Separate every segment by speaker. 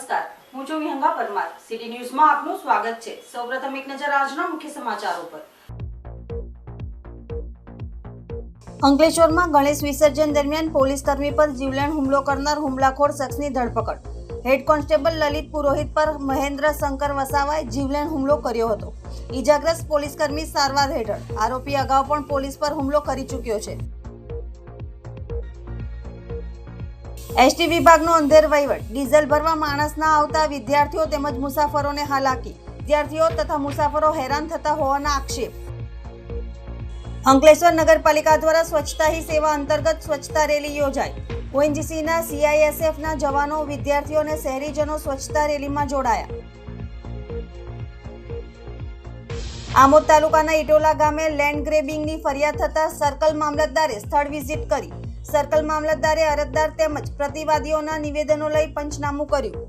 Speaker 1: નમસ્કાર. હું છું વિહંગા પરમાર. સિટી ન્યૂઝમાં આપનું સ્વાગત છે. સૌપ્રથમ એક નજર આજના મુખ્ય સમાચારો પર અંકલેશ્વરમાં ગણેશ વિસર્જન દરમિયાન પોલીસ કર્મી પર જીવલેણ હુમલો કરનાર હુમલાખોર શખ્સની ધરપકડ. હેડ કોન્સ્ટેબલ લલિત પુરોહિત પર મહેન્દ્ર શંકર વસાવાએ જીવલેણ હુમલો કર્યો હતો. ઈજાગ્રસ્ત પોલીસ કર્મી સારવાર હેઠળ. આરોપી અગાઉ પણ પોલીસ પર હુમલો કરી ચૂક્યો છે. એસટી વિભાગનો અંધેર વહીવટ. ડીઝલ ભરવા માણસ ના આવતા વિદ્યાર્થીઓ તેમજ મુસાફરોને હાલાકી. વિદ્યાર્થીઓ તથા મુસાફરો હેરાન થતા હોવાના આક્ષેપ. અંકલેશ્વર નગરપાલિકા દ્વારા સ્વચ્છતા હી સેવા અંતર્ગત સ્વચ્છતા રેલી યોજાઈ. ઓએનજીસીના સીઆઈએસએફના જવાનો વિદ્યાર્થીઓ અને શહેરીજનો સ્વચ્છતા રેલીમાં જોડાયા. આમોદ તાલુકાના ઇટોલા ગામે લેન્ડ ગ્રેબિંગની ફરિયાદ થતા સર્કલ મામલતદારે સ્થળ વિઝિટ કરી. સર્કલ મામલતદારે અરજદાર તેમજ પ્રતિવાદીઓના નિવેદનો લઈ પંચનામું કર્યું.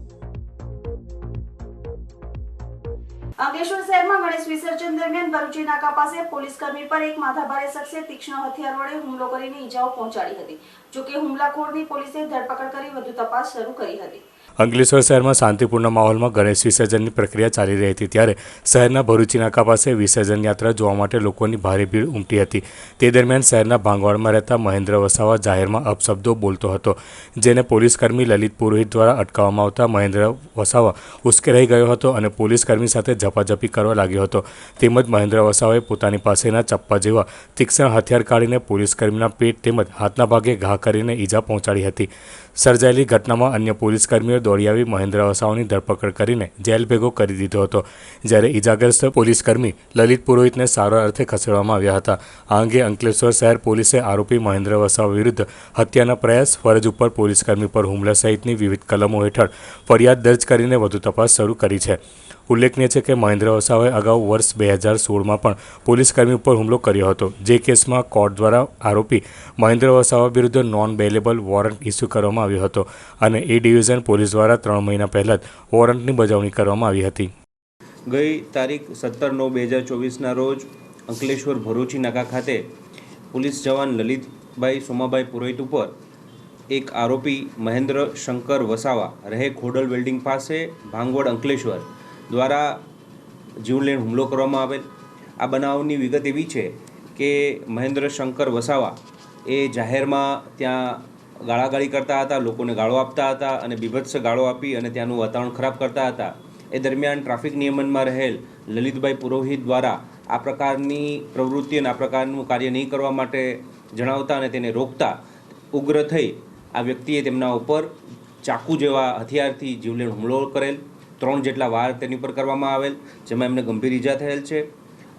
Speaker 1: અંકલેશ્વર શહેરમાં ગણેશ વિસર્જન દરમિયાન ભરૂચી નાકા પાસે પોલીસ કર્મી પર એક માથાભારે શખ્સે તીક્ષ્ણ હથિયાર વડે હુમલો કરીને ઈજાઓ પહોંચાડી હતી. જોકે હુમલાખોરની પોલીસે ધરપકડ કરી વધુ તપાસ શરૂ કરી હતી.
Speaker 2: અંકલેશ્વર શહેરમાં શાંતિપૂર્ણ માહોલમાં ગણેશ વિસર્જનની પ્રક્રિયા ચાલી રહી હતી ત્યારે શહેરના ભરૂચી નાકા પાસે વિસર્જન યાત્રા જોવા માટે લોકોની ભારે ભીડ ઉમટી હતી. તે દરમિયાન શહેરના ભાંગવાડમાં રહેતા મહેન્દ્ર વસાવા જાહેરમાં અપશબ્દો બોલતો હતો, જેને પોલીસકર્મી લલિત પુરોહિત દ્વારા અટકાવવામાં આવતા મહેન્દ્ર વસાવા ઉશ્કેરાઈ ગયો હતો અને પોલીસકર્મી સાથે ઝપાઝપી કરવા લાગ્યો હતો. તેમજ મહેન્દ્ર વસાવાએ પોતાની પાસેના ચપ્પા જેવા તીક્ષ્ણ હથિયાર કાઢીને પોલીસકર્મીના પેટ તેમજ હાથના ભાગે ઘા કરીને ઈજા પહોંચાડી હતી. સર્જાયેલી ઘટનામાં અન્ય પોલીસકર્મીઓ દોડી આવી મહેન્દ્ર વસાવાની ધરપકડ કરીને જેલ ભેગો કરી દીધો હતો. જ્યારે ઇજાગ્રસ્ત પોલીસ કર્મી લલિત પુરોહિતને સારવાર અર્થે ખસેડવામાં આવ્યા હતા. આ અંગે અંકલેશ્વર શહેર પોલીસે આરોપી મહેન્દ્ર વસાવ વિરુદ્ધ હત્યાના પ્રયાસ ફરજ ઉપર પોલીસ કર્મી પર હુમલા સહિતની વિવિધ કલમો હેઠળ ફરિયાદ દર્જ કરીને વધુ તપાસ શરૂ કરી છે. ઉલ્લેખનીય છે કે મહેન્દ્ર વસાવાએ અગાઉ વર્ષ બે હજાર સોળમાં પણ પોલીસકર્મી ઉપર હુમલો કર્યો હતો. જે કેસમાં કોર્ટ દ્વારા આરોપી મહેન્દ્ર વસાવા વિરુદ્ધ નોન બેલેબલ વોરંટ ઇસ્યુ કરવામાં આવ્યો હતો અને એ ડિવિઝન પોલીસ દ્વારા ત્રણ મહિના પહેલાં જ વોરંટની બજાવણી કરવામાં આવી હતી.
Speaker 3: ગઈ તારીખ સત્તર નવ બે હજાર ચોવીસના રોજ અંકલેશ્વર ભરૂચી નાકા ખાતે પોલીસ જવાન લલિતભાઈ સોમાભાઈ પુરોહિત ઉપર એક આરોપી મહેન્દ્ર શંકર વસાવા રહે ખોડલ બિલ્ડિંગ પાસે ભાંગવડ અંકલેશ્વર દ્વારા જીવલેણ હુમલો કરવામાં આવેલ. આ બનાવની વિગત એવી છે કે મહેન્દ્ર શંકર વસાવા એ જાહેરમાં ત્યાં ગાળાગાળી કરતા હતા, લોકોને ગાળો આપતા હતા અને બીભત્સ ગાળો આપી અને ત્યાંનું વાતાવરણ ખરાબ કરતા હતા. એ દરમિયાન ટ્રાફિક નિયમનમાં રહેલ લલિતભાઈ પુરોહિત દ્વારા આ પ્રકારની પ્રવૃત્તિ અને આ પ્રકારનું કાર્ય નહીં કરવા માટે જણાવતા અને તેને રોકતા ઉગ્ર થઈ આ વ્યક્તિએ તેમના ઉપર ચાકુ જેવા હથિયારથી જીવલેણ હુમલો કરેલ. ત્રણ જેટલા વાર તેની પર કરવામાં આવેલ, જેમાં એમને ગંભીર ઈજા થયેલ છે.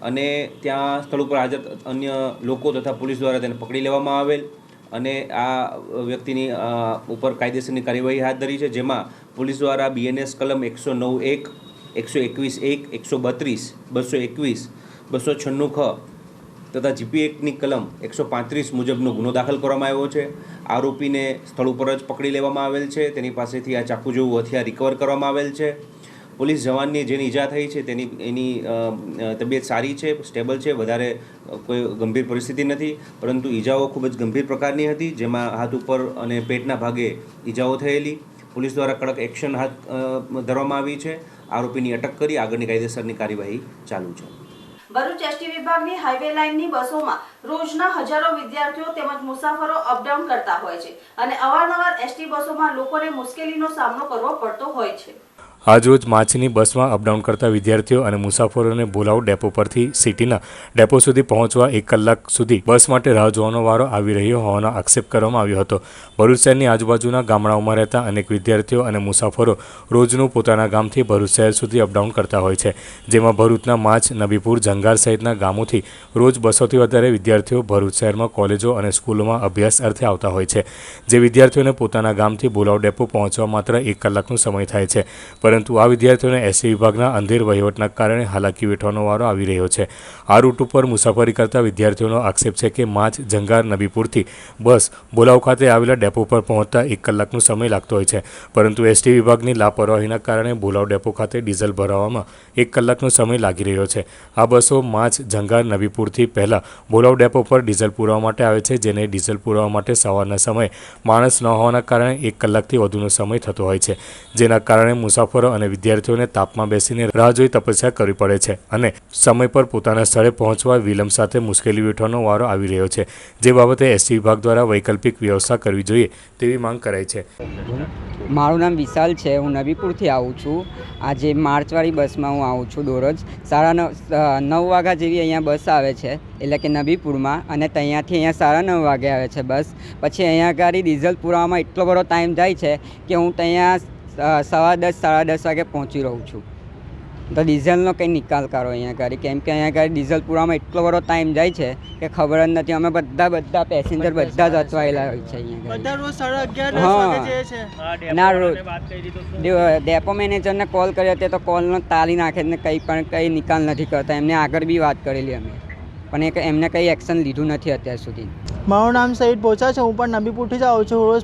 Speaker 3: અને ત્યાં સ્થળ ઉપર હાજર અન્ય લોકો તથા પોલીસ દ્વારા તેને પકડી લેવામાં આવેલ અને આ વ્યક્તિની ઉપર કાયદેસરની કાર્યવાહી હાથ ધરી છે, જેમાં પોલીસ દ્વારા બીએનએસ કલમ એકસો નવ એક, એકસો એકવીસ એક, એકસો બત્રીસ, બસો એકવીસ, બસો છન્નું ખ તથા જીપી એકની કલમ એકસો પાંત્રીસ મુજબનો ગુનો દાખલ કરવામાં આવ્યો છે. આરોપીને સ્થળ ઉપર જ પકડી લેવામાં આવેલ છે. તેની પાસેથી આ ચાકુ જેવું હથિયાર રિકવર કરવામાં આવેલ છે. પોલીસ જવાનની જેની ઈજા થઈ છે, તેની, એની તબિયત સારી છે, સ્ટેબલ છે, વધારે કોઈ ગંભીર પરિસ્થિતિ નથી, પરંતુ ઈજાઓ ખૂબ જ ગંભીર પ્રકારની હતી, જેમાં હાથ ઉપર અને પેટના ભાગે ઈજાઓ થયેલી. પોલીસ દ્વારા કડક એક્શન હાથ ધરવામાં આવી છે. આરોપીની અટક કરી આગળની કાયદેસરની કાર્યવાહી ચાલુ છે.
Speaker 1: ભરૂચ એસટી વિભાગની હાઈવે લાઇનની બસોમાં રોજના હજારો વિદ્યાર્થીઓ તેમજ મુસાફરો અપડાઉન કરતા હોય છે અને અવારનવાર એસટી બસોમાં લોકોને મુશ્કેલીનો સામનો કરવો પડતો હોય છે.
Speaker 2: આજરોજ માછની બસમાં અપડાઉન કરતા વિદ્યાર્થીઓ અને મુસાફરોને બોલાવ ડેપો પરથી સિટીના ડેપો સુધી પહોંચવા એક કલાક સુધી બસ માટે રાહ જોવાનો વારો આવી રહ્યો હોવાનો આક્ષેપ કરવામાં આવ્યો હતો. ભરૂચ શહેરની આજુબાજુના ગામડાઓમાં રહેતા અનેક વિદ્યાર્થીઓ અને મુસાફરો રોજનું પોતાના ગામથી ભરૂચ શહેર સુધી અપડાઉન કરતા હોય છે. જેમાં ભરૂચના માછ, નબીપુર, જંગાર સહિતના ગામોથી રોજ બસોથી વધારે વિદ્યાર્થીઓ ભરૂચ શહેરમાં કોલેજો અને સ્કૂલોમાં અભ્યાસ અર્થે આવતા હોય છે. જે વિદ્યાર્થીઓને પોતાના ગામથી બોલાવ ડેપો પહોંચવા માત્ર એક કલાકનો સમય થાય છે. પરંતુ આ વિદ્યાર્થીઓને એસટી વિભાગના અંધેર વહીવટના કારણે હાલાકી વેઠવાનો વારો આવી રહ્યો છે. આ રૂટ ઉપર મુસાફરી કરતા વિદ્યાર્થીઓનો આક્ષેપ છે કે માચ જંગાર નબીપુરથી બસ બોલાવ ખાતે આવેલા ડેપો પર પહોંચતા એક કલાકનો સમય લાગતો હોય છે. પરંતુ એસટી વિભાગની લાપરવાહીના કારણે બોલાવ ડેપો ખાતે ડીઝલ ભરાવામાં એક કલાકનો સમય લાગી રહ્યો છે. આ બસો માચ જંગાર નબીપુરથી પહેલાં બોલાવ ડેપો પર ડીઝલ પુરાવા માટે આવે છે, જેને ડીઝલ પુરાવા માટે સવારના સમયે માણસ ન હોવાના કારણે એક કલાકથી વધુનો સમય થતો હોય છે. જેના કારણે મુસાફરો અને વિદ્યાર્થીઓને તાપમાં બેસીને રાહ જોઈ તપસ્યા કરવી પડે છે અને સમય પર પોતાના સ્થળે પહોંચવા વિલંબ સાથે મુશ્કેલી વેઠવાનો વારો આવી રહ્યો છે. જે બાબતે એસટી વિભાગ દ્વારા વૈકલ્પિક વ્યવસ્થા કરવી જોઈએ તેવી માંગ કરાઈ છે.
Speaker 4: મારું નામ વિશાલ છે. હું નબીપુરથી આવું છું. આજે માર્ચવાળી બસમાં હું આવું છું દરરોજ. સાડા નવ નવ વાગ્યા જેવી અહીંયા બસ આવે છે. એટલે કે નબીપુરમાં અને ત્યાંથી અહીંયા સાડા નવ વાગે આવે છે બસ. પછી અહીંયા ગાડી ડીઝલ પુરાવામાં એટલો બધો ટાઈમ જાય છે કે હું ત્યાં સવા દસ સાડા દસ વાગે પહોંચી રહું છું. તો ડીઝલનો કંઈ નિકાલ કરો અહીંયા ગાડી કેમ કે અહીંયા ગાડી ડીઝલ પુરાવામાં એટલો બધો ટાઈમ જાય છે કે ખબર જ નથી. અમે બધા બધા પેસેન્જર બધા જ અચવાયેલા હોય છે અહીંયા હા. ના રોજ. ડેપો મેનેજરને કોલ કર્યો તે તો કોલનો તાલી નાખે ને કંઈ પણ કંઈ નિકાલ નથી કરતા. એમને આગળ બી વાત કરેલી અમે. પણ એક એમને કંઈ એક્શન લીધું નથી અત્યાર સુધી.
Speaker 5: મારું નામ સઈદ પોચા છે, હું પણ નબીપુરથી જ આવું છું. રોજ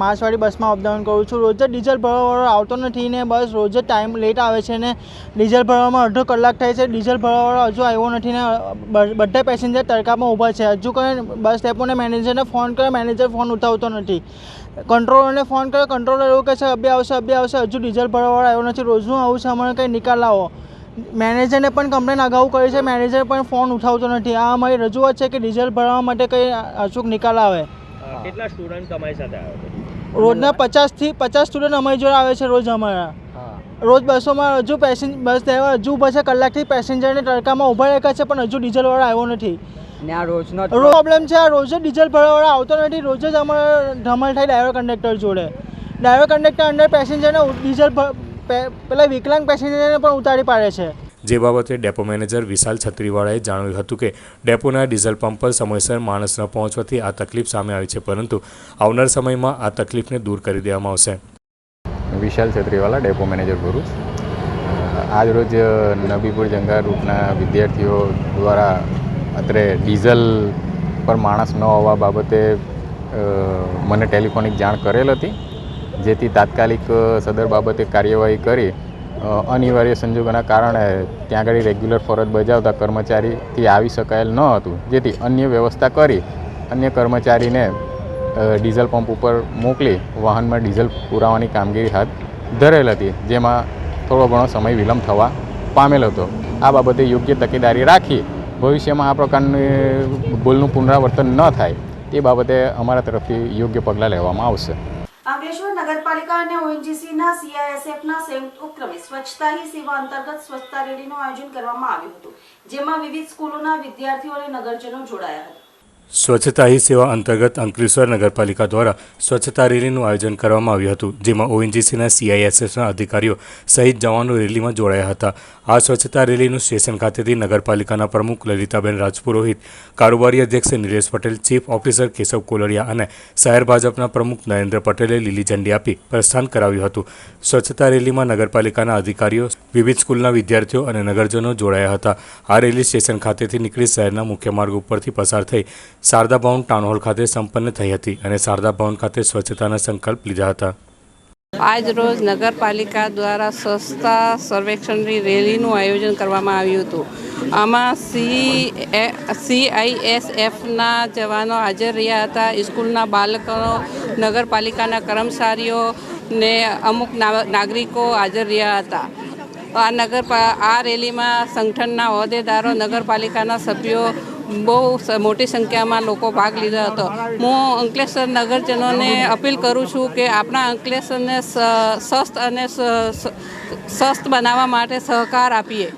Speaker 5: માર્ચવાળી બસમાં અપડાઉન કરું છું. રોજ જ ડીઝલ ભરવાવાળો આવતો નથી ને બસ રોજ જ ટાઈમ લેટ આવે છે ને ડીઝલ ભરવામાં અડધો કલાક થાય છે. ડીઝલ ભરવાવાળો હજુ આવ્યો નથી ને બધા પેસેન્જર તડકામાં ઊભા છે. હજુ કોઈ બસ ડેપોને મેનેજરને ફોન કરે મેનેજર ફોન ઉઠાવતો નથી. કંટ્રોલરને ફોન કર્યો કંટ્રોલર એવું કહે છે અબે આવશે અબે આવશે. હજુ ડીઝલ ભરવાવાળો આવ્યો નથી. રોજનું આવું છે અમારે કંઈ નિકાલ લાવો. મેનેજરને પણ કમ્પ્લેન અગાઉ કરી છે. મેનેજર પણ ફોન ઉઠાવતો નથી. આ અમારી રજૂઆત છે કે ડીઝલ ભરવા માટે કંઈ અચૂક નિકાલ આવે.
Speaker 6: કેટલા સ્ટુડન્ટ તમારી સાથે આવે છે?
Speaker 5: રોજના પચાસથી પચાસ સ્ટુડન્ટ અમારી જોડે આવે છે રોજ અમારા. રોજ બસોમાં હજુ પેસેન્જ બસ ડ્રાઈવર હજુ બસે કલાકથી પેસેન્જરને તડકામાં ઊભા રાખ્યા છે પણ હજુ ડીઝલવાળો આવ્યો નથી.
Speaker 4: રોજનો
Speaker 5: પ્રોબ્લેમ છે. આ રોજ જ ડીઝલ ભરવાવાળો આવતો નથી. રોજ જ અમારો ધમાલ થાય ડ્રાઈવર કંડક્ટર જોડે. ડ્રાઈવર કંડક્ટર અંદર પેસેન્જરને ડીઝલ પેલા વિકલાંગ પેસેન્જરને પણ ઉતારી પાડે છે.
Speaker 2: જે બાબતે ડેપો મેનેજર વિશાલ છત્રીવાળાએ જણાવ્યું હતું કે ડેપોના ડીઝલ પંપ પર સમયસર માણસ ન પહોંચવાથી આ તકલીફ સામે આવી છે પરંતુ આવનાર સમયમાં આ તકલીફને દૂર કરી દેવામાં આવશે.
Speaker 7: વિશાલ છત્રીવાલા ડેપો મેનેજર ભરૂચ આજરોજ નબીપુર જંગા રૂટના વિદ્યાર્થીઓ દ્વારા અત્રે ડીઝલ પર માણસ ન હોવા બાબતે મને ટેલિફોનિક જાણ કરેલ હતી. જેથી તાત્કાલિક સદર બાબતે કાર્યવાહી કરી અનિવાર્ય સંજોગોના કારણે ત્યાં આગળ રેગ્યુલર ફરજ બજાવતા કર્મચારીથી આવી શકાયેલ ન હતું. જેથી અન્ય વ્યવસ્થા કરી, અન્ય કર્મચારીને ડીઝલ પંપ ઉપર મોકલી વાહનમાં ડીઝલ પુરાવાની કામગીરી હાથ ધરેલ હતી, જેમાં થોડો ઘણો સમય વિલંબ થવા પામેલ હતો. આ બાબતે યોગ્ય તકેદારી રાખી ભવિષ્યમાં આ પ્રકારની ભૂલનું પુનરાવર્તન ન થાય, તે બાબતે અમારા તરફથી યોગ્ય પગલાં લેવામાં આવશે.
Speaker 1: ઓએનજીસીના સીઆઈએસએફના સંયુક્ત ઉપક્રમે સ્વચ્છતા હી સેવા અંતર્ગત સ્વચ્છતા રેલીનું આયોજન કરવામાં આવ્યું હતું, જેમાં વિવિધ સ્કૂલોના વિદ્યાર્થીઓ અને નગરજનો જોડાયા હતા.
Speaker 2: સ્વચ્છતા હી સેવા અંતર્ગત અંકલેશ્વર નગરપાલિકા દ્વારા સ્વચ્છતા રેલીનું આયોજન કરવામાં આવ્યું હતું, જેમાં ઓએનજીસીના સીઆઈએસએસના અધિકારીઓ સહિત જવાનો રેલીમાં જોડાયા હતા. આ સ્વચ્છતા રેલીનું સ્ટેશન ખાતેથી નગરપાલિકાના પ્રમુખ લલિતાબેન રાજપુરોહિત, કારોબારી અધ્યક્ષ નિલેશ પટેલ, ચીફ ઓફિસર કેશવ કોલરિયા અને શહેર ભાજપના પ્રમુખ નરેન્દ્ર પટેલે લીલી ઝંડી આપી પ્રસ્થાન કરાવ્યું હતું. સ્વચ્છતા રેલીમાં નગરપાલિકાના અધિકારીઓ, વિવિધ સ્કૂલના વિદ્યાર્થીઓ અને નગરજનો જોડાયા હતા. આ રેલી સ્ટેશન ખાતેથી નીકળી શહેરના મુખ્ય માર્ગ ઉપરથી પસાર થઈ શારદા ભવન ટાઉન હોલ ખાતે સંપન્ન થઈ હતી અને શારદા ભવન ખાતે સ્વચ્છતાના સંકલ્પ લીધા હતા.
Speaker 8: આજ રોજ નગરપાલિકા દ્વારા સ્વચ્છતા સર્વેક્ષણની રેલીનું આયોજન કરવામાં આવ્યું હતું. આમાં સી સીઆઈએસએફના જવાનો હાજર રહ્યા હતા. સ્કૂલના બાળકો, નગરપાલિકાના કર્મચારીઓ ને અમુક નાગરિકો હાજર રહ્યા હતા. આ નગર, આ રેલીમાં સંગઠનના હોદ્દેદારો, નગરપાલિકાના સભ્યો બહુ મોટી સંખ્યામાં લોકો ભાગ લીધો હતો. હું અંકલેશ્વર નગરજનોને અપીલ કરું છું કે આપણા અંકલેશ્વરને સ્વસ્થ અને સ્વસ્થ બનાવવા માટે સહકાર આપીએ.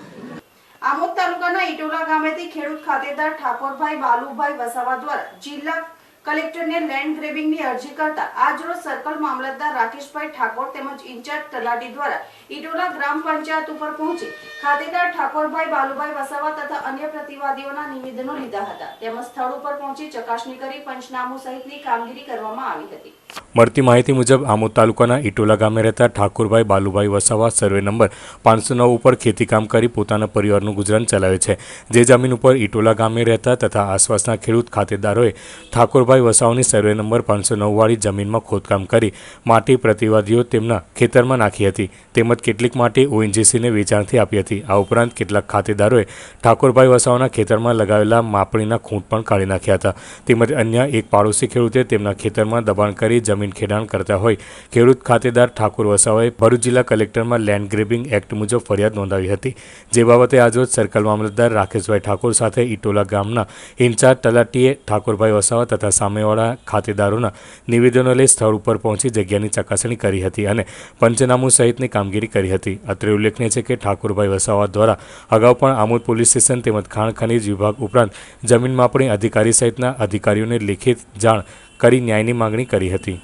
Speaker 1: આમોદ તાલુકાના ઇટોલા ગામેથી ખેડૂત ખાતેદાર ઠાકોરભાઈ બાલુભાઈ વસાવા દ્વારા જિલ્લા કલેક્ટરને લેન્ડ ગ્રેબિંગની અરજી કરતા આજરોજ સર્કલ મામલતદાર રાકેશભાઈ ઠાકોર તેમજ ઇન્ચાર્જ તલાટી દ્વારા ઇટોલા ગ્રામ પંચાયત ઉપર પહોંચી ખાતેદાર ઠાકોરભાઈ બાલુભાઈ વસાવા તથા અન્ય પ્રતિવાદીઓના નિવેદનો લીધા હતા. તેમજ સ્થળ ઉપર પહોંચી ચકાસણી કરી પંચનામું સહિતની કામગીરી કરવામાં આવી હતી.
Speaker 2: મળતી માહિતી મુજબ આમોદ તાલુકાના ઇટોલા ગામે રહેતા ઠાકુરભાઈ બાલુભાઈ વસાવા સર્વે નંબર પાંચસો નવ ઉપર ખેતીકામ કરી પોતાના પરિવારનું ગુજરાન ચલાવે છે. જે જમીન ઉપર ઇટોલા ગામે રહેતા તથા આસપાસના ખેડૂત ખાતેદારોએ ઠાકોરભાઈ વસાવાની સર્વે નંબર પાંચસો નવવાળી જમીનમાં ખોદકામ કરી માટી પ્રતિવાદીઓ તેમના ખેતરમાં નાખી હતી. તેમજ કેટલીક માટી ઓએનજીસીને વેચાણથી આપી હતી. આ ઉપરાંત કેટલાક ખાતેદારોએ ઠાકોરભાઈ વસાવાના ખેતરમાં લગાવેલા માપણીના ખૂંટ પણ કાઢી નાખ્યા હતા. તેમજ અન્ય એક પાડોશી ખેડૂતે તેમના ખેતરમાં દબાણ કરી જમીન ખેડાણ કરતા હોય ખેડૂત ખાતેદાર ઠાકોર વસાવાએ ભરૂચ જિલ્લા કલેક્ટરમાં લેન્ડ ગ્રેબિંગ એક્ટ મુજબ ફરિયાદ નોંધાવી હતી. જે બાબતે આજરોજ સર્કલ મામલતદાર રાકેશભાઈ ઠાકોર સાથે ઇટોલા ગામના ઇન્ચાર્જ તલાટીએ ઠાકોરભાઈ વસાવા તથા સામેવાળા ખાતેદારોના નિવેદનો લઈ સ્થળ ઉપર પહોંચી જગ્યાની ચકાસણી કરી હતી અને પંચનામું સહિતની કામગીરી કરી હતી. અત્રે ઉલ્લેખનીય છે કે ઠાકોરભાઈ વસાવા દ્વારા અગાઉ પણ આમોદ પોલીસ સ્ટેશન તેમજ ખાણ ખનીજ વિભાગ ઉપરાંત જમીન માપણી અધિકારી સહિતના અધિકારીઓને લેખિત જાણ કરી ન્યાયની માંગણી કરી હતી.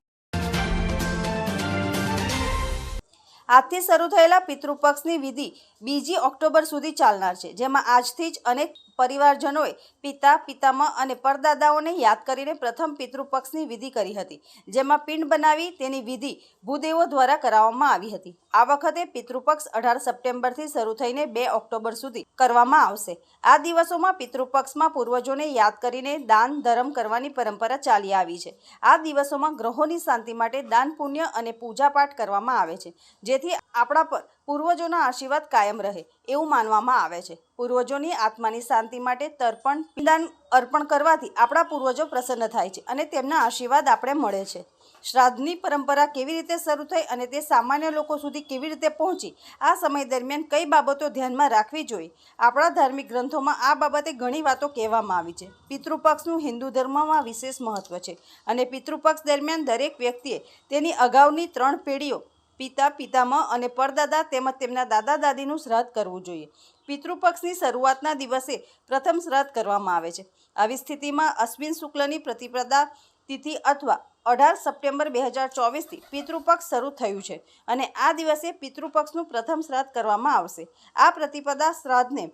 Speaker 1: આજથી શરૂ થયેલા પિતૃપક્ષની વિધિ બીજી ઓક્ટોબર સુધી ચાલનાર છે, જેમાં આજથી જ અનેક પરિવારજનોએ પિતા, પિતામહ અને પરદાદાઓને યાદ કરીને પ્રથમ પિતૃપક્ષની વિધિ કરી હતી, જેમાં પિંડ બનાવી તેની વિધિ ભૂદેવો દ્વારા કરાવવામાં આવી હતી. આ વખતે પિતૃપક્ષ અઢાર સપ્ટેમ્બરથી શરૂ થઈને બે ઓક્ટોબર સુધી કરવામાં આવશે. આ દિવસોમાં પિતૃપક્ષમાં પૂર્વજોને યાદ કરીને દાન, ધર્મ કરવાની પરંપરા ચાલી આવી છે. આ દિવસોમાં ગ્રહોની શાંતિ માટે દાન, પુણ્ય અને પૂજાપાઠ કરવામાં આવે છે, જેથી આપણા પર પૂર્વજોના આશીર્વાદ કાયમ રહે, એવું માનવામાં આવે છે. પૂર્વજોની આત્માની શાંતિ માટે તર્પણ, પિંડાન અર્પણ કરવાથી આપણા પૂર્વજો પ્રસન્ન થાય છે અને તેમના આશીર્વાદ આપણે મળે છે. શ્રાદ્ધની પરંપરા કેવી રીતે શરૂ થઈ અને તે સામાન્ય લોકો સુધી કેવી રીતે પહોંચી, આ સમય દરમિયાન કઈ બાબતો ધ્યાનમાં રાખવી જોઈએ? આપણા ધાર્મિક ગ્રંથોમાં આ બાબતે ઘણી વાતો કહેવામાં આવી છે. પિતૃપક્ષનું હિન્દુ ધર્મમાં વિશેષ મહત્વ છે અને પિતૃપક્ષ દરમિયાન દરેક વ્યક્તિએ તેની અગાઉની ત્રણ પેઢીઓ પિતા પિતામહ અને પરદાદા તેમજ તેમના દાદા દાદીનું શ્રાદ્ધ કરવું જોઈએ. પિતૃપક્ષની શરૂઆતના દિવસે પ્રથમ શ્રાદ્ધ કરવામાં આવે છે. આવી સ્થિતિમાં અશ્વિન શુક્લની પ્રતિપદા તિથિ અથવા અઢાર સપ્ટેમ્બર બે હજાર ચોવીસથી પિતૃપક્ષ શરૂ થયું છે અને આ દિવસે પિતૃપક્ષનું પ્રથમ શ્રાદ્ધ કરવામાં આવશે. આ પ્રતિપદા શ્રાદ્ધને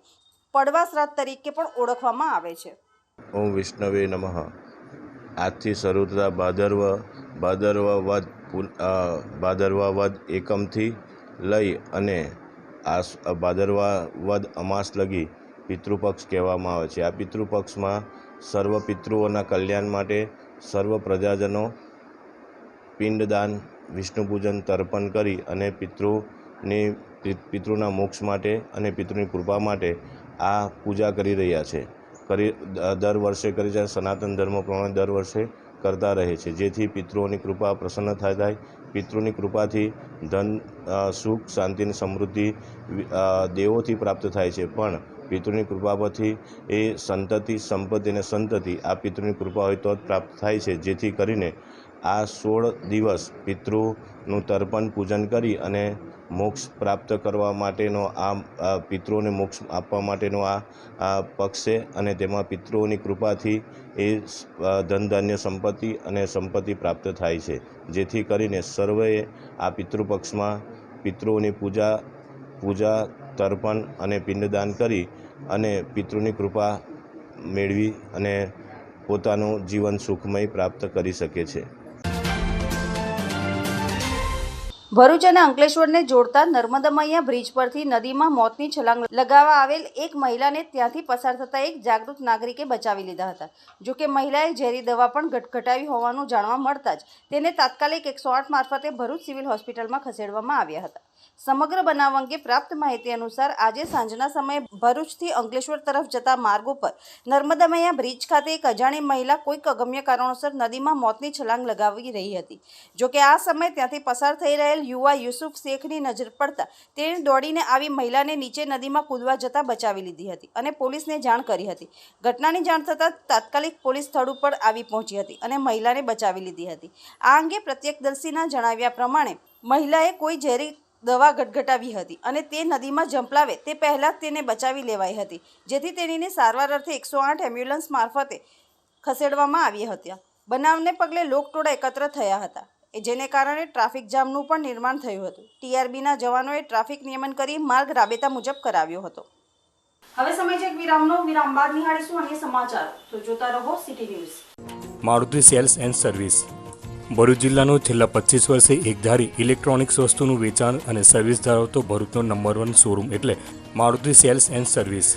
Speaker 1: પડવા શ્રાદ્ધ તરીકે પણ ઓળખવામાં આવે છે.
Speaker 9: ઓમ વિષ્ણવે નમઃ. આજથી શરૂ થતા ભાદરવ ભાદરવ અ, ભાદરવા વદ એકમથી લઈ અને આસ ભાદરવા વદ અમાસ લગી પિતૃપક્ષ કહેવામાં આવે છે. આ પિતૃપક્ષમાં સર્વ પિતૃઓના કલ્યાણ માટે સર્વ પ્રજાજનો પિંડદાન વિષ્ણુ પૂજન તર્પણ કરી અને પિતૃની પિતૃના મોક્ષ માટે અને પિતૃની કૃપા માટે આ પૂજા કરી રહ્યા છે. કરી, દર વર્ષે કરી છે સનાતન ધર્મ પ્રમાણે દર વર્ષે કરતા રહે છે. જેથી પિતૃઓની કૃપા પ્રસન્ન થાય થાય પિતૃની કૃપાથી ધન સુખ, શાંતિ અને સમૃદ્ધિ દેવોથી પ્રાપ્ત થાય છે. પણ પિતૃની કૃપા પરથી એ સંતતિ, સંપત્તિ અને સંતતિ આ પિતૃની કૃપા હોય તો જ પ્રાપ્ત થાય છે. જેથી કરીને આ સોળ દિવસ પિતૃનું તર્પણ પૂજન કરી અને મોક્ષ પ્રાપ્ત કરવા માટેનો આ પિતૃઓને મોક્ષ આપવા માટેનો આ પક્ષ છે અને તેમાં પિતૃઓની કૃપાથી એ ધન ધાન્ય સંપત્તિ અને સંપત્તિ પ્રાપ્ત થાય છે. જેથી કરીને સર્વેએ આ પિતૃપક્ષમાં પિતૃઓની પૂજા પૂજા, તર્પણ અને પિંડદાન કરી અને પિતૃની કૃપા મેળવી અને પોતાનું જીવન સુખમય પ્રાપ્ત કરી શકે છે.
Speaker 1: ભરૂચ અને અંકલેશ્વરને જોડતા નર્મદા મૈયા બ્રિજ પરથી નદીમાં મોતની છલાંગ લગાવવા આવેલ એક મહિલાને ત્યાંથી પસાર થતા એક જાગૃત નાગરિકે બચાવી લીધા હતા. જો કે મહિલાએ ઝેરી દવા પણ ગટગટાવી હોવાનું જાણવા મળતા જ તેને તાત્કાલિક એકસો આઠ મારફતે ભરૂચ સિવિલ હોસ્પિટલમાં ખસેડવામાં આવ્યા હતા. સમગ્ર બનાવ અંગે પ્રાપ્ત માહિતી અનુસાર આજે સાંજના સમયે ભરૂચથી અંકલેશ્વર તરફ જતા માર્ગો પર નર્મદા મૈયા બ્રિજ ખાતે એક અજાણી મહિલા કોઈક અગમ્ય કારણોસર નદીમાં મોતની છલાંગ લગાવી રહી હતી. જો કે આ સમયે ત્યાંથી પસાર થઈ રહેલ યુવા યુસુફ શેખની નજર પડતા તેણે દોડીને આવી મહિલાને નીચે નદીમાં કૂદવા જતાં બચાવી લીધી હતી અને પોલીસને જાણ કરી હતી. ઘટનાની જાણ થતાં તાત્કાલિક પોલીસ સ્થળ ઉપર આવી પહોંચી હતી અને મહિલાને બચાવી લીધી હતી. આ અંગે પ્રત્યક્ષદર્શીના જણાવ્યા પ્રમાણે મહિલાએ કોઈ ઝેરી દવા ગટગટાવી હતી અને તે નદીમાં ઝંપલાવે તે પહેલાં જ તેને બચાવી લેવાઈ હતી, જેથી તેણીને સારવાર અર્થે એકસો આઠ એમ્બ્યુલન્સ મારફતે ખસેડવામાં આવી હતી. બનાવને પગલે લોકટોળા એકત્ર થયા હતા, એ જેને કારણે ટ્રાફિક જામનું પણ નિર્માણ થયું હતું. ટીઆરબીના જવાનોએ ટ્રાફિક નિયમન કરી માર્ગ રાબેતા મુજબ કરાવ્યો હતો. હવે સમય છે વિરામનો. વિરામ બાદ નિહાળીશું અન્ય સમાચાર. તો જોતા રહો city news.
Speaker 2: Maruti sales and service. Bharuch જિલ્લાનું છેલ્લા પચીસ વર્ષે એકધારી ઇલેક્ટ્રોનિક્સ વસ્તુનું વેચાણ અને સર્વિસ ધરાવતો ભરૂચનો નંબર વન શોરૂમ એટલે મારુતિ સેલ્સ એન્ડ સર્વિસ.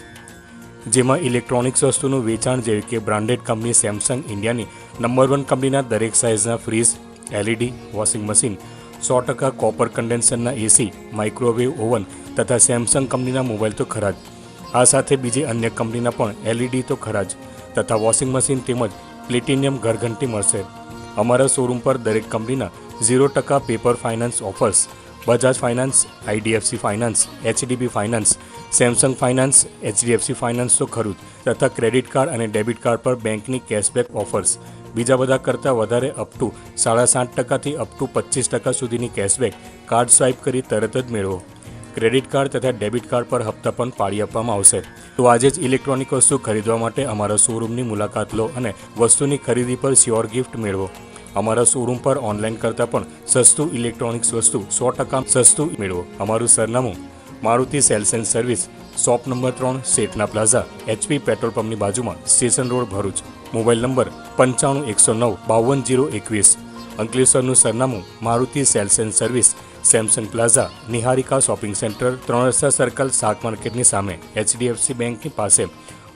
Speaker 2: જેમાં ઇલેક્ટ્રોનિક્સ વસ્તુનું વેચાણ જેવી કે બ્રાન્ડેડ કંપની સેમસંગ ઇન્ડિયાની નંબર વન કંપનીના દરેક સાઇઝના ફ્રીજ એલઈડી વોશિંગ મશીન સો ટકા કોપર કન્ડેન્સરના એસી માઇક્રોવેવ ઓવન તથા સેમસંગ કંપનીના મોબાઈલ તો ખરા જ. આ સાથે બીજી અન્ય કંપનીના પણ એલઈડી તો ખરા જ. તથા વોશિંગ મશીન તેમજ પ્લેટિનિયમ ઘરઘંટી મળશે. અમારા શોરૂમ પર દરેક કંપનીના ઝીરો ટકા paper finance offers Bajaj finance IDFC finance HDB finance Samsung finance HDFC finance તો ખરું તથા ક્રેડિટ કાર્ડ અને ડેબિટ કાર્ડ પર બેંકની કેશબેક ઓફર્સ બીજા બધા કરતાં વધારે અપ ટુ સાડા સાત ટકાથી અપ ટુ પચીસ ટકા સુધીની કેશબેક કાર્ડ સ્વાઇપ કરી તરત જ મેળવો. ક્રેડિટ કાર્ડ તથા ડેબિટ કાર્ડ પર હપ્તા પણ પાડી આપવામાં આવશે. તો આજે જ ઇલેક્ટ્રોનિક વસ્તુ ખરીદવા માટે અમારા શોરૂમની મુલાકાત લો અને વસ્તુની ખરીદી પર શ્યોર ગિફ્ટ મેળવો. અમારા શોરૂમ પર ઓનલાઈન કરતાં પણ સસ્તું ઇલેક્ટ્રોનિક્સ વસ્તુ સો ટકા સસ્તું મેળવો. અમારું સરનામું Maruti sales and service, shop number ત્રણ, શેઠના પ્લાઝા એચપી પેટ્રોલ પંપની બાજુમાં, station road Bharuch. Mobile number પંચાણું એકસો નવ બાવન જીરો એકવીસ. અંકલેશ્વરનું સરનામું Maruti sales and service, Samsung plaza Niharika shopping centre ત્રણ રસ્તા સર્કલ શાક માર્કેટની સામે એચડીએફસી બેંકની પાસે.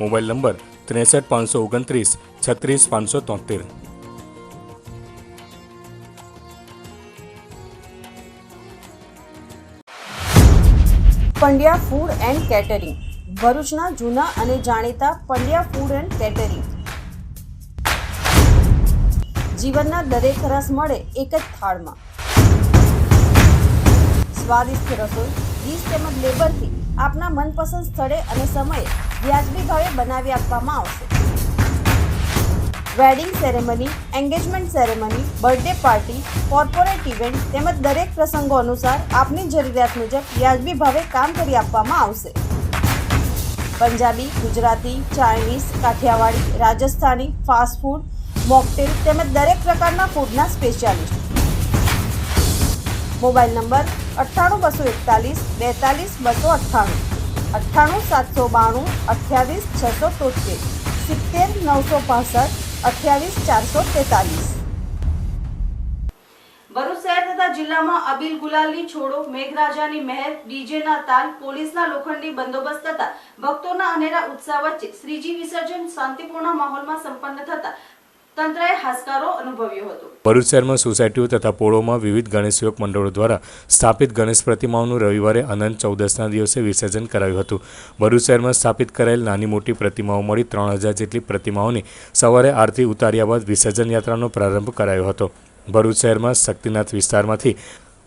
Speaker 2: મોબાઈલ નંબર ત્રેસઠ પાંચસો ઓગણત્રીસ, છત્રીસ પાંચસો તોતેર.
Speaker 1: પંડ્યા ફૂડ એન્ડ કેટરિંગ ભરૂચના જૂના અને જાણીતા પંડ્યા ફૂડ એન્ડ કેટરિંગ જીવનના દરેક રસ મળે એક જ થાળમાં. સ્વાદિષ્ટ રસોઈ ડીશ તેમજ લેબરથી આપના મનપસંદ સ્થળે અને સમયે વ્યાજબી ભાવે બનાવી આપવામાં આવશે. Wedding ceremony engagement ceremony birthday party corporate event તેમજ દરેક પ્રસંગો અનુસાર આપની જરૂરિયાત મુજબ વ્યાજબી ભાવે કામ કરી આપવામાં આવશે. Punjabi, Gujarati, Chinese, Kathiyawadi, Rajasthani fast food mocktail તેમજ દરેક પ્રકારના ફૂડના સ્પેશિયાલિસ્ટ મોબાઈલ નંબર અઠ્ઠાણું બસો એકતાલીસ બેતાલીસ બસો અઠ્ઠાણું અઠ્ઠાણું સાતસો બાણું અઠ્યાવીસ છસો તોતેર સિત્તેર નવસો પાસઠ અઠ્યાવીસ ચારસો તેતાલીસ. ભરૂચ શહેર તથા જિલ્લામાં અબીલ ગુલાલની છોડો, મેઘરાજાની મહેર, ડીજેના તાલ, પોલીસના લોખંડી બંદોબસ્ત તથા ભક્તોના અનેરા ઉત્સાહ વચ્ચે શ્રીજી વિસર્જન શાંતિપૂર્ણ માહોલમાં સંપન્ન થતા તંત્રએ હાશકારો અનુભવ્યો હતો.
Speaker 2: ભરૂચ શહેરમાં સોસાયટીઓ તથા પોળોમાં વિવિધ ગણેશ સેવક મંડળો દ્વારા સ્થાપિત ગણેશ પ્રતિમાઓનું રવિવારે અનંત ચૌદસના દિવસે વિસર્જન કરાયું હતું. ભરૂચ શહેરમાં સ્થાપિત કરાયેલ નાની મોટી પ્રતિમાઓ મળી ત્રણ હજાર જેટલી પ્રતિમાઓની સવારે આરતી ઉતાર્યા બાદ વિસર્જન યાત્રાનો પ્રારંભ કરાયો હતો. ભરૂચ શહેરમાં શક્તિનાથ વિસ્તારમાંથી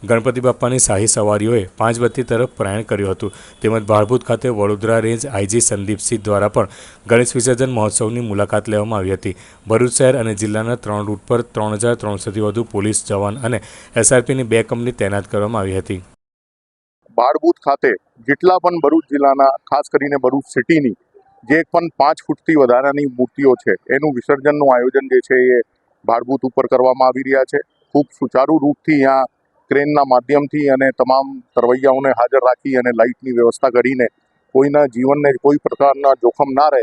Speaker 2: ગણપતિ બાપ્પાની શાહી સવારીઓએ પાંચબત્તી તરફ પ્રયાણ કર્યું હતું. તેમજ ભાળભૂત ખાતે વડોદરા રેન્જ આઈજી સંદીપસિંહ દ્વારા પણ ગણેશ વિસર્જન મહોત્સવની મુલાકાત લેવામાં આવી હતી. ભરૂચ શહેર અને જિલ્લાના ત્રણ રૂટ પર ત્રણ હજાર ત્રણસોથી વધુ પોલીસ જવાન અને એસઆરપીની બે કંપની તૈનાત કરવામાં આવી હતી.
Speaker 10: બાળબૂથ ખાતે જેટલા પણ ભરૂચ જિલ્લાના, ખાસ કરીને ભરૂચ સિટીની, જે પણ પાંચ ફૂટથી વધારાની મૂર્તિઓ છે, એનું વિસર્જનનું આયોજન જે છે એ ભાડબૂથ ઉપર કરવામાં આવી રહ્યા છે. ખૂબ સુચારુ રૂપથી અહીંયા ક્રેનના માધ્યમથી અને તમામ તરવૈયાઓને હાજર રાખી અને લાઇટની વ્યવસ્થા કરીને કોઈના જીવનને કોઈ પ્રકારના જોખમ ના રહે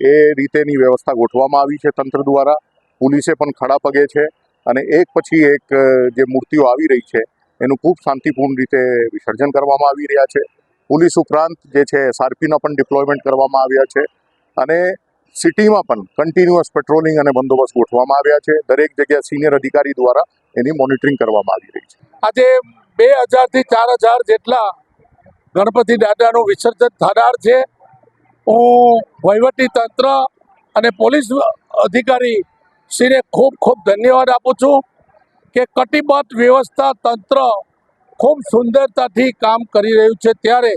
Speaker 10: એ રીતેની વ્યવસ્થા ગોઠવવામાં આવી છે તંત્ર દ્વારા. પોલીસે પણ ખડા પગે છે અને એક પછી એક જે મૂર્તિઓ આવી રહી છે એનું ખૂબ શાંતિપૂર્ણ રીતે વિસર્જન કરવામાં આવી રહ્યા છે. પોલીસ ઉપરાંત જે છે એસઆરપીના પણ ડિપ્લોયમેન્ટ કરવામાં આવ્યા છે અને સિટીમાં પણ કન્ટિન્યુઅસ પેટ્રોલિંગ અને બંદોબસ્ત ગોઠવવામાં આવ્યા છે. દરેક જગ્યાએ સિનિયર અધિકારી દ્વારા એની મોનિટરિંગ કરવામાં આવી રહી છે.
Speaker 11: આજે બે હજારથી ચાર હજાર જેટલા ગણપતિ દાદાનું વિસર્જન થનાર છે. હું વહીવટી તંત્ર અને પોલીસ અધિકારી શ્રીને ખૂબ ખૂબ ધન્યવાદ આપું છું કે કટિબદ્ધ વ્યવસ્થા તંત્ર ખૂબ સુંદરતાથી કામ કરી રહ્યું છે. ત્યારે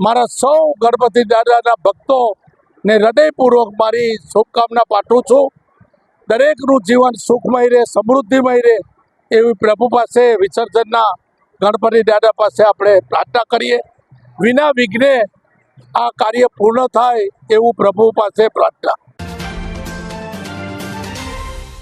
Speaker 11: મારા સૌ ગણપતિ દાદાના ભક્તોને હૃદયપૂર્વક મારી શુભકામના પાઠવું છું. દરેકનું જીવન સુખમય રહે, સમૃદ્ધિમય રહે એવી પ્રભુ પાસે વિસર્જનના ગણપતિ દાદા પાસે આપણે પ્રાર્થના કરીએ. વિના વિઘ્ને આ કાર્ય પૂર્ણ થાય એવું પ્રભુ પાસે પ્રાર્થના.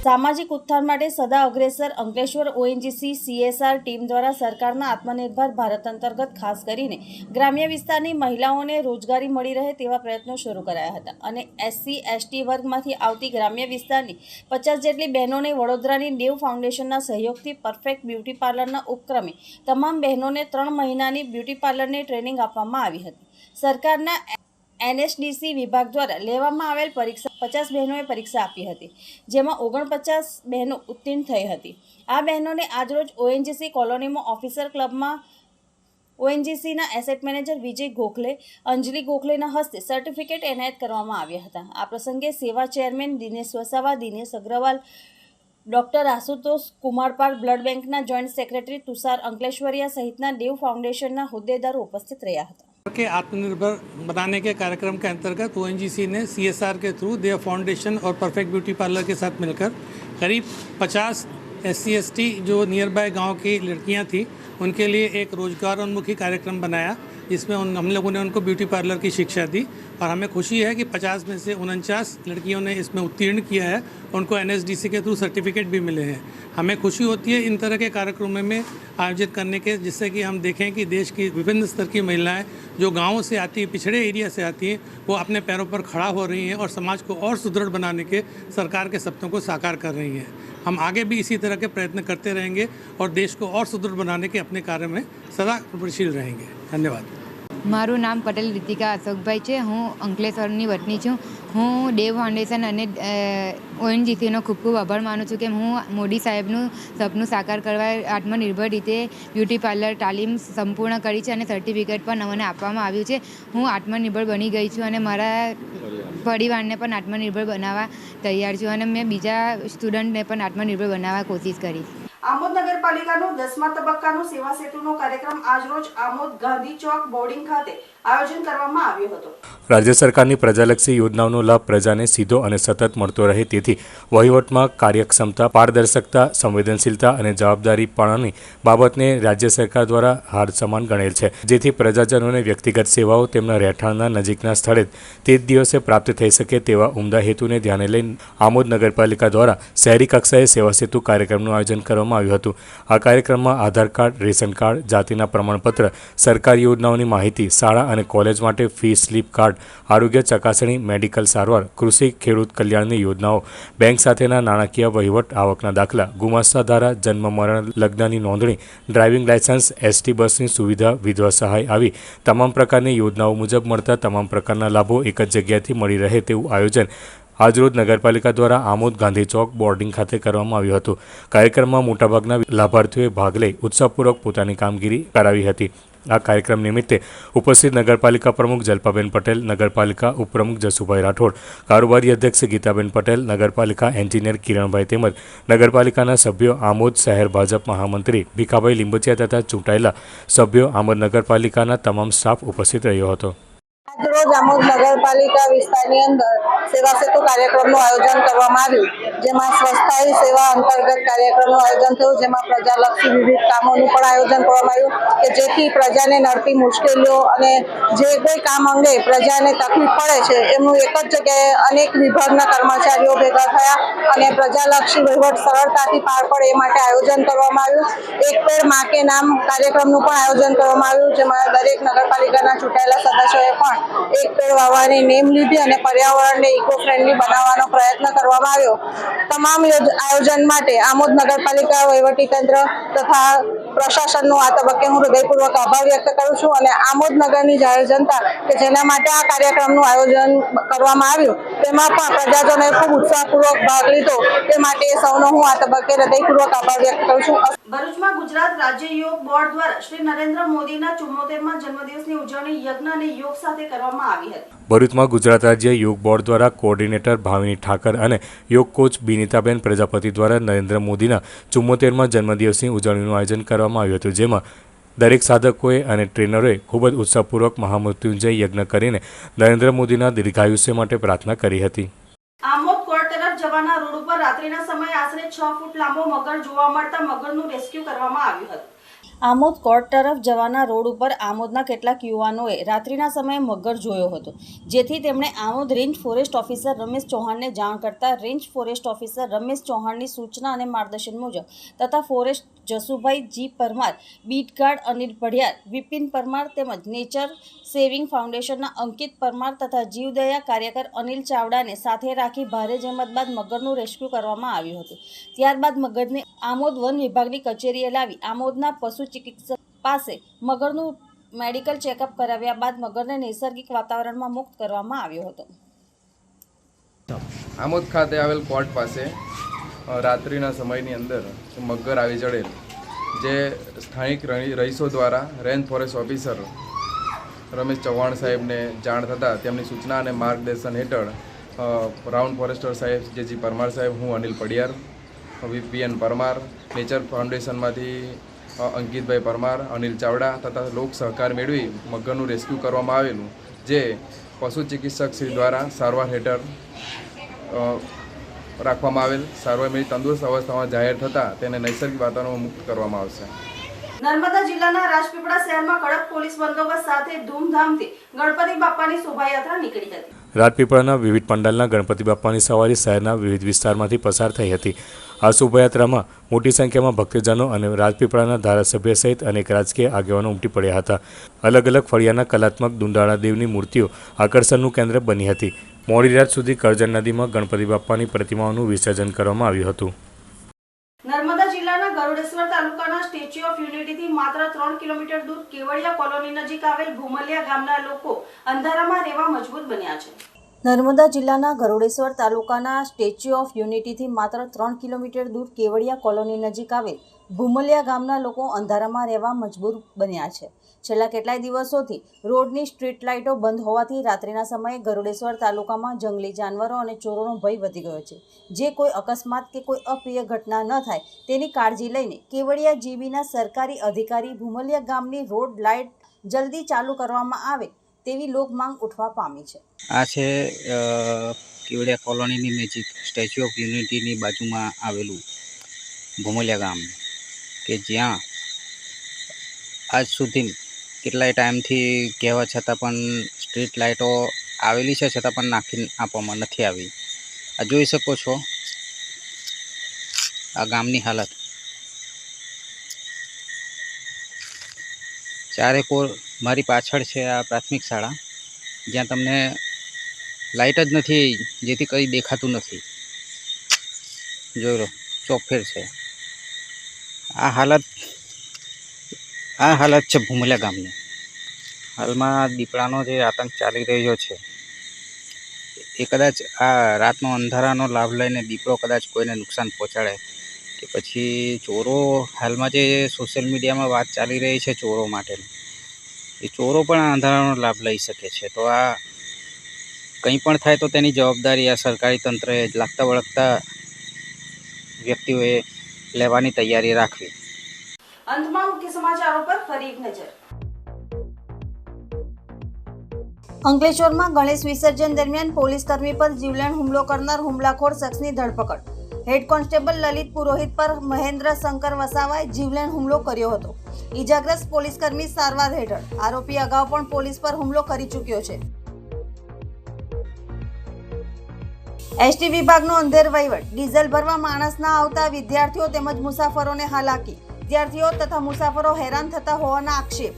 Speaker 1: સામાજિક ઉત્થાન માટે સદા અગ્રેસર અંકલેશ્વર ઓએનજીસી સીએસઆર ટીમ દ્વારા સરકારના આત્મનિર્ભર ભારત અંતર્ગત ખાસ કરીને ગ્રામ્ય વિસ્તારની મહિલાઓને રોજગારી મળી રહે તેવા પ્રયત્નો શરૂ કરાયા હતા. અને એસસી એસટી વર્ગમાંથી આવતી ગ્રામ્ય વિસ્તારની પચાસ જેટલી બહેનોને વડોદરાની દેવ ફાઉન્ડેશનના સહયોગથી પરફેક્ટ બ્યુટી પાર્લરના ઉપક્રમે તમામ બહેનોને ત્રણ મહિનાની બ્યુટી પાર્લરની ટ્રેનિંગ આપવામાં આવી હતી. સરકારના એનએસડીસી વિભાગ દ્વારા લેવામાં આવેલ પરીક્ષા પચાસ બહેનોએ પરીક્ષા આપી હતી, જેમાં ઓગણપચાસ બહેનો ઉત્તીર્ણ થઈ હતી. આ બહેનોને આજરોજ ઓએનજીસી કોલોનીમાં ઓફિસર ક્લબમાં ઓએનજીસીના એસેટ મેનેજર વિજય ગોખલે, અંજલિ ગોખલેના હસ્તે સર્ટિફિકેટ એનાયત કરવામાં આવ્યા હતા. આ પ્રસંગે સેવા chairman Dinesh Vasava, Dinesh Agrawal, doctor Ashutosh Kumarpal, blood બેંકના જોઈન્ટ સેક્રેટરી તુષાર અંકલેશ્વરિયા સહિતના દેવ ફાઉન્ડેશનના હોદ્દેદારો ઉપસ્થિત રહ્યા હતા.
Speaker 12: के आत्मनिर्भर बनाने के कार्यक्रम के अंतर्गत ओएनजीसी ने सीएसआर के थ्रू देव फाउंडेशन और परफेक्ट ब्यूटी पार्लर के साथ मिलकर करीब 50 एस सी जो नियर बाय गाँव की लड़कियाँ थी, उनके लिए एक रोज़गार उन्मुखी कार्यक्रम बनाया। जिसमें उन, हम लोगों ने उनको ब्यूटी पार्लर की शिक्षा दी और हमें खुशी है कि 50 में से उनचास लड़कियों ने इसमें उत्तीर्ण किया है, उनको एनएसडीसी के थ्रू सर्टिफिकेट भी मिले हैं। हमें खुशी होती है इन तरह के कार्यक्रमों में आयोजित करने के, जिससे कि हम देखें कि देश की विभिन्न स्तर की महिलाएँ जो गाँवों से आती हैं, पिछड़े एरिया से आती हैं, वो अपने पैरों पर खड़ा हो रही हैं और समाज को और सुदृढ़ बनाने के, सरकार के सपनों को साकार कर रही हैं। हम आगे भी इसी तरह के प्रयत्न करते रहेंगे और देश को और सुदृढ़ बनाने के अपने कार्य में सदा प्रगतिशील रहेंगे। धन्यवाद।
Speaker 13: મારું નામ પટેલ રીતિકા અશોકભાઈ છે. હું અંકલેશ્વરની વતની છું. હું દેવ ફાઉન્ડેશન અને ઓએનજીસીનો ખૂબ ખૂબ આભાર માનું છું કે હું મોદી સાહેબનું સપનું સાકાર કરવા આત્મનિર્ભર રીતે બ્યુટી પાર્લર તાલીમ સંપૂર્ણ કરી છે અને સર્ટિફિકેટ પણ મને આપવામાં આવ્યું છે. હું આત્મનિર્ભર બની ગઈ છું અને મારા પરિવારને પણ આત્મનિર્ભર બનાવવા તૈયાર છું અને મેં બીજા સ્ટુડન્ટને પણ આત્મનિર્ભર બનાવવા કોશિશ કરીશ
Speaker 1: આમોદ નગરપાલિકાનો દસમા તબક્કાનો સેવા સેતુનો કાર્યક્રમ આજરોજ આમોદ ગાંધી ચોક બોર્ડિંગ ખાતે આયોજન કરવામાં આવ્યું હતું.
Speaker 2: રાજ્ય સરકારની પ્રજાલક્ષી યોજનાઓનો લાભ પ્રજાને સીધો અને સતત મળતો રહે તેથી વહીવટમાં કાર્યક્ષમતા, પારદર્શકતા, સંવેદનશીલતા અને જવાબદારીપણાની બાબતને રાજ્ય સરકાર દ્વારા હાર સમાન ગણેલ છે. જેથી પ્રજાજનોને વ્યક્તિગત સેવાઓ તેમના રહેઠાણના નજીકના સ્થળે તે જ દિવસે પ્રાપ્ત થઈ શકે તેવા ઉમદા હેતુને ધ્યાને લઈ આમોદ નગરપાલિકા દ્વારા શહેરી કક્ષાએ સેવા સેતુ કાર્યક્રમનું આયોજન કરવામાં આવ્યું હતું. આ કાર્યક્રમમાં આધાર કાર્ડ, રેશન કાર્ડ, જાતિના પ્રમાણપત્ર, સરકારી યોજનાઓની માહિતી, શાળા અને કોલેજ માટે ફી સ્લીપ કાર્ડ, આરોગ્ય ચકાસણી, મેડિકલ સારવાર, કૃષિ, ખેડૂત કલ્યાણની યોજનાઓ, બેંક સાથેના નાણાકીય વહીવટ આવકના દાખલા, ગુમાસ્તા ધારા, જન્મ મરણ લગ્નની નોંધણી, ડ્રાઇવિંગ લાયસન્સ એસટી બસની સુવિધા, વિધવા સહાય આવી તમામ પ્રકારની યોજનાઓ મુજબ મળતા તમામ પ્રકારના લાભો એક જ જગ્યાએથી મળી રહે તેવું આયોજન આજરોજ નગરપાલિકા દ્વારા આમોદ ગાંધી ચોક બોર્ડિંગ ખાતે કરવામાં આવ્યું હતું. કાર્યક્રમમાં મોટાભાગના લાભાર્થીઓએ ભાગ લઈ ઉત્સાહપૂર્વક પોતાની કામગીરી કરાવી હતી. આ કાર્યક્રમ નિમિત્તે ઉપસ્થિત નગરપાલિકા પ્રમુખ જલ્પાબેન પટેલ, નગરપાલિકા ઉપપ્રમુખ જસુભાઈ રાઠોડ, કારોબારી અધ્યક્ષ ગીતાબેન પટેલ, નગરપાલિકા એન્જિનિયર કિરણભાઈ તેમજ નગરપાલિકાના સભ્યો આમોદ શહેર ભાજપ મહામંત્રી ભીખાભાઈ લીંબચિયા તથા ચૂંટાયેલા સભ્યો આમોદ નગરપાલિકાના તમામ સ્ટાફ ઉપસ્થિત રહ્યો હતો.
Speaker 14: આજરોજ આમોદ નગરપાલિકા વિસ્તારની અંદર સેવા સેતુ કાર્યક્રમનું આયોજન કરવામાં આવ્યું, જેમાં સ્વસ્થાયી સેવા અંતર્ગત કાર્યક્રમનું આયોજન થયું, જેમાં પ્રજાલક્ષી વિવિધ કામોનું પણ આયોજન કરવામાં આવ્યું, કે જેથી પ્રજાને નડતી મુશ્કેલીઓ અને જે કોઈ કામ અંગે પ્રજાને તકલીફ પડે છે, એમનું એક જ જગ્યાએ અનેક વિભાગના કર્મચારીઓ ભેગા થયા અને પ્રજાલક્ષી વહીવટ સરળતાથી પાર પડે એ માટે આયોજન કરવામાં આવ્યું. એક પેડ માકે નામ કાર્યક્રમનું પણ આયોજન કરવામાં આવ્યું, જેમાં દરેક નગરપાલિકાના ચૂંટાયેલા સદસ્યોએ પણ એક પેડ વાવવાની નેમ લીધી અને પર્યાવરણને ઇકો ફ્રેન્ડલી બનાવવાનો પ્રયત્ન કરવામાં આવ્યો. તમામ આયોજન માટે આમોદ નગરપાલિકા વહીવટીતંત્ર તથા પ્રશાસનનો આ તબક્કે હું હૃદયપૂર્વક આભાર વ્યક્ત કરું છું અને આમોદનગરની જાહેર જનતા કે જેના માટે આ કાર્યક્રમનું આયોજન કરવામાં આવ્યું, તેમાં પણ પ્રજાજનોએ ખૂબ ઉત્સાહપૂર્વક ભાગ લીધો. તે માટે સૌનો હું આ તબક્કે હૃદયપૂર્વક આભાર વ્યક્ત કરું છું.
Speaker 1: ભરૂચમાં ગુજરાત રાજ્ય યોગ બોર્ડ દ્વારા શ્રી નરેન્દ્ર મોદીના ચુમ્મોતેરમાં જન્મદિવસની ઉજવણી યજ્ઞ અને યોગ સાથે કરવામાં આવી હતી.
Speaker 2: ભરૂચમાં ગુજરાત રાજ્ય યોગ બોર્ડ દ્વારા કોઓર્ડિનેટર ભાવિની ઠાકર અને યોગ કોચ બિનિતાબેન પ્રજાપતિ દ્વારા નરેન્દ્ર મોદીના ચુમ્મોતેરમાં જન્મદિવસની ઉજવણીનું આયોજન કરવામાં આવ્યું હતું, જેમાં દરેક સાધકોએ અને ટ્રેનરોએ ખૂબ જ ઉત્સાહપૂર્વક મહામૃત્યુંજય યજ્ઞ કરીને નરેન્દ્ર મોદીના દીર્ઘાયુષ્ય માટે પ્રાર્થના કરી હતી.
Speaker 1: જવાના રોડ ઉપર રાત્રિના સમયે આશરે છ ફૂટ લાંબો મગર જોવા મળતા મગરનું રેસ્ક્યુ કરવામાં આવ્યું હતું. આમોદ કોર્ટ તરફ જવાના રોડ ઉપર આમોદના કેટલાક યુવાનોએ રાત્રિના સમયે મગર જોયો હતો, જેથી તેમણે Amod range forest officer Ramesh ચૌહાણને જાણ કરતા રેન્જ ફોરેસ્ટ ઓફિસર રમેશ ચૌહાણની સૂચના અને માર્ગદર્શન મુજબ તથા forest Jasubhai G Parmar beat guard Anil Padhiyar Vipin Parmar તેમજ નેચર સેવિંગ ફાઉન્ડેશનના અંકિત પરમાર તથા જીવદયા કાર્યકર અનિલ ચાવડાને સાથે રાખી ભારે જહેમત બાદ મગરનું રેસ્ક્યુ કરવામાં આવ્યું હતું. ત્યારબાદ મગરને આમોદ વન વિભાગની કચેરીએ લાવી આમોદના પશુ ચિકિત્સક પાસે મગરનું મેડિકલ ચેકઅપ કરાવ્યા બાદ મગરને નૈસર્ગિક વાતાવરણમાં મુક્ત કરવામાં આવ્યો હતો.
Speaker 15: આમોદ ખાતે આવેલ કોર્ટ પાસે રાત્રિના સમયની અંદર મગર આવી ચડેલ, જે સ્થાનિક રહીશો દ્વારા range forest officer Ramesh Chauhan સાહેબને જાણ થતાં તેમની સૂચના અને માર્ગદર્શન હેઠળ રાઉન્ડ ફોરેસ્ટર સાહેબ, જેજી પરમાર સાહેબ, હું અનિલ પડિયાર વીપીએન પરમાર, નેચર ફાઉન્ડેશનમાંથી અંકિતભાઈ પરમાર અનિલ ચાવડા તથા લોક સહકાર મેળવી મગરનું રેસ્ક્યુ કરવામાં આવેલું જે પશુ ચિકિત્સક શ્રી દ્વારા સારવાર હેઠળ રાખવામાં આવેલ. સારવાર મેળવી તંદુરસ્ત અવસ્થામાં જાહેર થતાં તેને નૈસર્ગિક વાતાવરણમાં મુક્ત કરવામાં આવશે.
Speaker 1: નર્મદા જિલ્લાના રાજપીપળા શહેરમાં કડક પોલીસ બંદોબસ્ત સાથે ધૂમધામથી ગણપતિ બાપાની શોભાયાત્રા નીકળી હતી.
Speaker 2: રાજપીપળાના વિવિધ પંડાલના ગણપતિ બાપ્પાની સવારી શહેરના વિવિધ વિસ્તારમાંથી પસાર થઈ હતી. આ શોભાયાત્રામાં મોટી સંખ્યામાં ભક્તજનો અને રાજપીપળાના ધારાસભ્ય સહિત અનેક રાજકીય આગેવાનો ઉમટી પડ્યા હતા. અલગ અલગ ફળિયાના કલાત્મક દુંડાળા દેવની મૂર્તિઓ આકર્ષણનું કેન્દ્ર બની હતી. મોડી રાત સુધી કરજણ નદીમાં ગણપતિ બાપ્પાની પ્રતિમાઓનું વિસર્જન કરવામાં આવ્યું હતું.
Speaker 1: નર્મદા જિલ્લાના ગરુડેશ્વર તાલુકાના સ્ટેચ્યુ ઓફ યુનિટીથી માત્ર ત્રણ કિલોમીટર દૂર કેવડિયા કોલોની નજીક આવેલ ભૂમલિયા ગામના લોકો અંધારામાં રહેવા મજબૂત બન્યા છે. નર્મદા જિલ્લાના ગરુડેશ્વર તાલુકાના સ્ટેચ્યુ ઓફ યુનિટીથી માત્ર ત્રણ કિલોમીટર દૂર કેવડિયા કોલોની નજીક આવેલ ભૂમલિયા ગામના લોકો અંધારામાં રહેવા મજબૂર બન્યા છે. છેલ્લા કેટલાય દિવસોથી રોડની સ્ટ્રીટ લાઇટો બંધ હોવાથી રાત્રિના સમયે ગરુડેશ્વર તાલુકામાં જંગલી જાનવરો અને ચોરોનો ભય વધી ગયો છે. જે કોઈ અકસ્માત કે કોઈ અપ્રિય ઘટના ન થાય તેની કાળજી લઈને કેવડિયા જીબીના સરકારી અધિકારી ભૂમલિયા ગામની રોડ લાઇટ જલ્દી ચાલુ કરવામાં આવે તેવી લોક માંગ ઉઠવા પામી છે.
Speaker 16: આ છે કેવડિયા કોલોનીની નજીક સ્ટેચ્યુ ઓફ યુનિટીની બાજુમાં આવેલું ભૂમલિયા ગામ, કે જ્યાં આજ સુધી કેટલાય ટાઈમથી કહેવા છતાં પણ સ્ટ્રીટ લાઇટો આવેલી છે, છતાં પણ નાખી આપવામાં નથી આવી. આ જોઈ શકો છો, આ ગામની હાલત. ચારે કોર મારી પાછળ છે આ પ્રાથમિક શાળા. જ્યાં તમને લાઇટ જ નથી, જેથી કંઈ દેખાતું નથી. જોઈ લો ચોકફેર છે. આ હાલત આ હાલત છે ભૂમલા ગામની. હાલમાં દીપડાનો જે આતંક ચાલી રહ્યો છે, એ કદાચ આ રાતનો અંધારાનો લાભ લઈને દીપડો કદાચ કોઈને નુકસાન પહોંચાડે કે પછી ચોરો, હાલમાં જે સોશિયલ મીડિયામાં વાત ચાલી રહી છે ચોરો માટેની એ ચોરો પણ આ અંધારાનો લાભ લઈ શકે છે. તો આ કંઈ પણ થાય તો તેની જવાબદારી આ સરકારી તંત્રએ લાગતા વળગતા વ્યક્તિઓએ લેવાની તૈયારી રાખવી.
Speaker 1: અંતમાં મુખ્ય સમાચારો પર ફરી એક નજર. અંકલેશ્વરમાં ગણેશ વિસર્જન દરમિયાન પોલીસ કર્મી પર જીવલેણ હુમલો કરનાર હુમલાખોર શખ્સની ધરપકડ. હેડ કોન્સ્ટેબલ લલિત પુરોહિત પર મહેન્દ્ર શંકર વસાવાએ જીવલેણ હુમલો કર્યો હતો. ઈજાગ્રસ્ત પોલીસકર્મી સારવાર હેઠળ. આરોપી અગાઉ પણ પોલીસ પર હુમલો કરી ચૂક્યો છે. એસટી વિભાગનો અંધેર વહીવટ. ડીઝલ ભરવા માણસ ના આવતા વિદ્યાર્થીઓ તેમજ મુસાફરોને હાલાકી. વિદ્યાર્થીઓ તથા મુસાફરો હેરાન થતા હોવાના આક્ષેપ.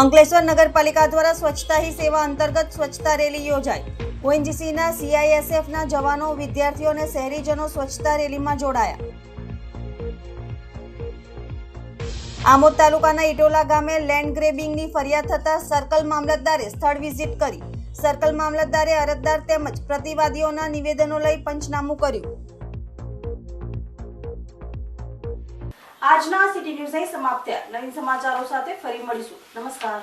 Speaker 1: અંકલેશ્વર નગરપાલિકા દ્વારા સ્વચ્છતા હી સેવા અંતર્ગત સ્વચ્છતા રેલી યોજાઈ. ઓએનજીસીના, સીઆઈએસએફના જવાનો વિદ્યાર્થીઓ અને શહેરીજનો સ્વચ્છતા રેલીમાં જોડાયા. આમોદ તાલુકાના ઇટોલા ગામે લેન્ડ ગ્રેબિંગની ફરિયાદ થતા સર્કલ મામલતદારે સ્થળ વિઝિટ કરી. સર્કલ મામલતદારે અરજદાર તેમજ પ્રતિવાદીઓના નિવેદનો લઈ પંચનામું કર્યું. આજના સિટી ન્યૂઝ અહીં સમાપ્ત નવીન સમાચારો સાથે ફરી મળીશું. નમસ્કાર.